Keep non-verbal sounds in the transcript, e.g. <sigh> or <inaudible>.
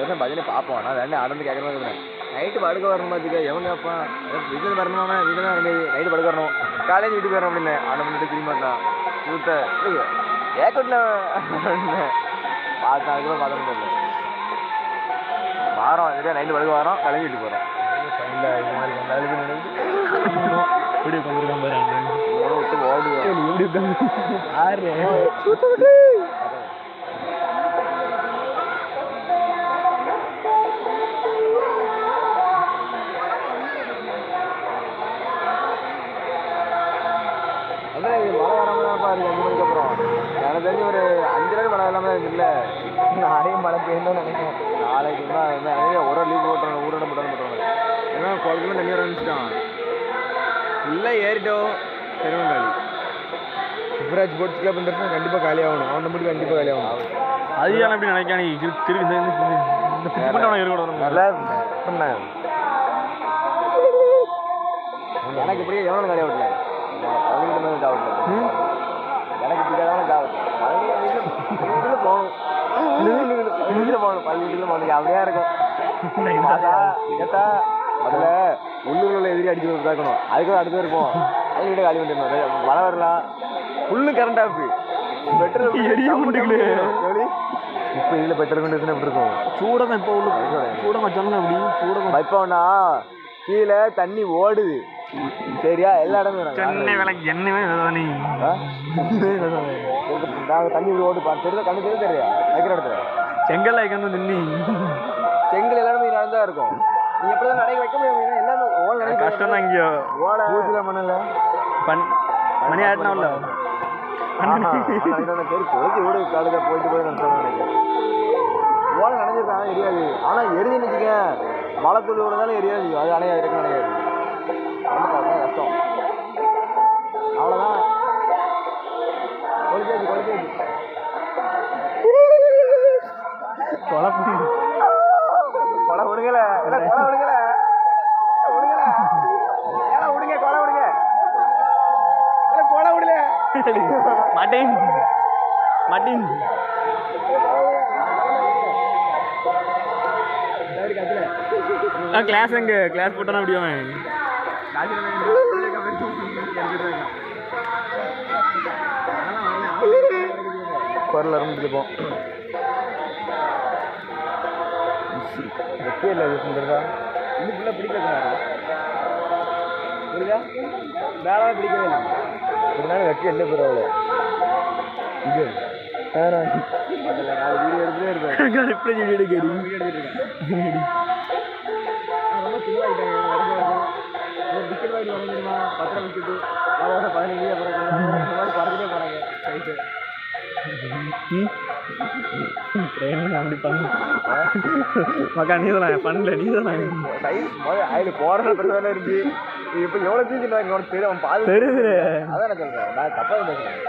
பேரும் பஜனை பார்ப்போம் நான் அடந்து கேட்கற மாதிரி இருக்கிறேன் நைட்டு படுக்க வரணும் பார்த்துக்க எவன் கேட்பான் வீட்டில் வரணும்? அவன் வீட்டில் தான் நைட்டு படுக்க வரணும். காலேஜ் வீட்டுக்கு வரணும் அப்படின்னு. அரை மணிட்டு திரும்பி மாட்டான் சூத்த ஏக்கட்டில் பார்த்து அதுக்கப்புறம் பார்த்து தெரியல வாரம் சரியா நைட்டு படுக்க வரோம் காலேஜ் வீட்டுக்கு போகிறோம் இல்லை இந்த மாதிரி அண்ணன். விட்டு ஓடுவோம் எப்படி உட்காந்து ஆறு. பாரு அஞ்சு மணிக்கு அப்புறம். எனக்கு தெரிஞ்சு ஒரு அஞ்சு நாள் மழை இல்லாமல் இருக்குல்ல நாளையும் மழை பெய்யும் நினைக்கிறேன். நாளைக்கு தான் ஒரு லீவ் போட்டுறாங்க ஊரோட மட்டும் போட்டுறாங்க ஏன்னா குளத்துல தண்ணி ஆரம்பிச்சிட்டான். ஃபுல்லாக ஏறிட்டோம் பெருவங்காலி யுவராஜ் போட்ஸ் கிளப் வந்துருச்சுன்னா கண்டிப்பாக காலி ஆகணும். அவன் மட்டும் கண்டிப்பாக காலி ஆகணும். அது ஏன் இந்த இந்த இந்த நல்லா பண்ணேன் எனக்கு இப்படியே கிடையாது விடல பதினெட்டு மாதிரி தாவட்ல எனக்கு பிடிக்காதவன தாவட்ல பதினெட்டு போகணும் வீட்டில் போகணும். பள்ளி வீட்டில் போகணும். அப்படியே இருக்கும். கேட்டா முதல்ல உள்ளூரில் உள்ள எதிரி அடிச்சு தாக்கணும் அதுக்கு அடுத்து இருப்போம் அது வீட்டை காலி பண்ணிடணும். மழை வரலாம் ஃபுல்லு கரண்ட் ஆஃப் பெட்ரோல் எரிய. எப்படி இப்போ இதில் பெட்ரோல் கண்டிஷன் எப்படி இருக்கும்? சூடாக இப்போ உள்ள சூடாக வச்சாங்க அப்படி சூடாக வைப்போம்னா கீழே தண்ணி ஓடுது. சரியா? எல்லா இடமும். சென்னை விலை என்னவே வேதானி ஆ? நாங்க தண்ணி ஓடு பார்த்து தெரியுதா கண்ணு தெரியுது தெரியா வைக்கிற இடத்துல. செங்கல் வைக்கணும் தின்னி செங்கல் எல்லாமே நடந்தா இருக்கும். நீ எப்படி தான் நடைக்க வைக்க முடியும் எல்லாமே ஓல நினைக்க கஷ்டம் தான் இங்கேயோ. ஓலை. பூச்சில மண்ணில் பண் மணி ஆட்டினாவில்ல பேர் கொளுத்தி விடு காலுக்க போயிட்டு போய் நான் நினைக்கிறேன் ஓலை நினைஞ்சிருக்கான் எரியாது. ஆனா எரிஞ்சு நினைச்சுக்க மழை துளி விடுறதாலும் எரியாது. அது அணையாது இறக்க அணையாது கஷ்டம் அவ்வளோதான் கொளுத்தாச்சு கொளுத்தாச்சு குழப்பம் கொலை விடுங்கல கொலை விடுங்கல விடுங்கல ஏன் விடுங்க கொலை விடுங்க கொலை விடல மாட்டேன். மாட்டேன். கிளாஸ் எங்க? கிளாஸ் போட்டானா அப்படி அவன் குரல் வெற்றியே இல்லை சுந்தரதா இன்னும் ஃபுல்லாக பிடிக்கிறாரு புரியுதா? வேலை பிடிக்கவே இல்லை. இருந்தாலும் வெற்றி இல்லை பரவாயில்ல இது நாலு வீடியோ எடுத்துகிட்டே இருப்பேன் எப்படி <laughs> வீடியோ எடுக்கடி ஒரு டிக்கெட் வாங்கி வர முடியுமா பத்திரம் விட்டுட்டு அவ்வளோ பதினஞ்சு அப்புறம் பறந்துட்டே போகிறாங்க ரைட்டு அப்படி பண்ணு மக்கா நீ தான் பண்ணல. நீ தான் அதில் போகிறத பிரச்சனை இருந்துச்சு இப்போ எவ்வளோ தூக்கி நான் உனக்கு தெரியும் அவன் பாது தெரியுது அதான் நான் சொல்கிறேன் நான் தப்பாக பேசுகிறேன்